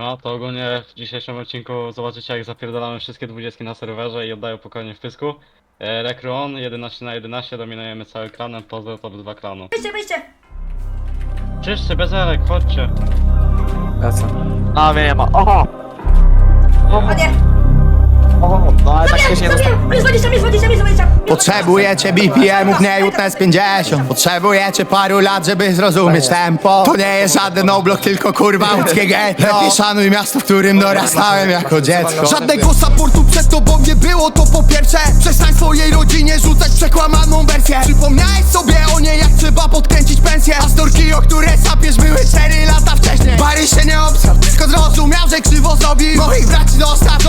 No to ogólnie w dzisiejszym odcinku zobaczycie jak zapierdalamy wszystkie dwudziestki na serwerze i oddają pokoju w pysku. E, Rekru on, 11 na 11, dominujemy cały klanem, poza top 2 klanu. Wyjście, wyjście! Czyszcie, bezerek, chodźcie. Lecę. A mnie nie ma. Oho! O Minus 20, minus 20, minus 20! Potrzebujecie BPM-ów, nie jutne z 50 Potrzebujecie paru lat, żeby zrozumieć tempo. To nie jest żaden oblok, tylko kurwa łódzkie getto Lepiej szanuj miasto, w którym dorastałem jako dziecko. Żadnego supportu przed tobą nie było, to po pierwsze Przestań swojej rodzinie rzucać przekłamaną wersję. Przypomniałeś sobie o niej, jak trzeba podkręcić pensję. A storki, o które sapiesz, były 4 lata wcześniej. Bary się nie obsrał, tylko zrozumiał, że krzywo zrobił Moich braci dostaw,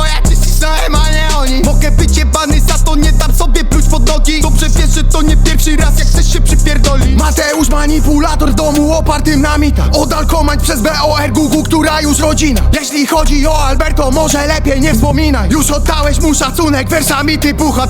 jak chcesz się przypierdolić Mateusz manipulator w domu opartym na mitach. Od alkomań przez BOR Google, która już rodzina. Jeśli chodzi o Alberto, może lepiej nie wspominaj. Już oddałeś mu szacunek wersami typu chat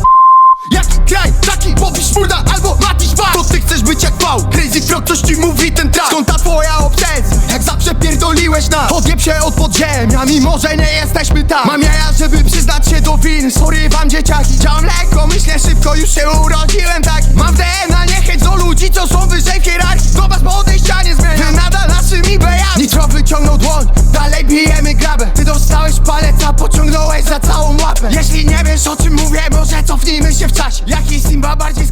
Jaki kraj, taki powisz furda albo Matisz Bar To ty chcesz być jak Pał, Crazy Frog, coś ci mówi ten track Skąd ta twoja obsesja, jak zawsze pierdoliłeś nas. Odjeb się od podziemia, mimo że nie jesteśmy tam. Mam jaja, żeby przyznać się do winy, sorry wam dzieciaki Działam lekko, myślę szybko, już się urodziłem tak wyciągnął dłoń, dalej bijemy grabę. Ty dostałeś palec, a pociągnąłeś za całą łapę. Jeśli nie wiesz o czym mówię, może cofnijmy się w czasie. Jaki Simba bardziej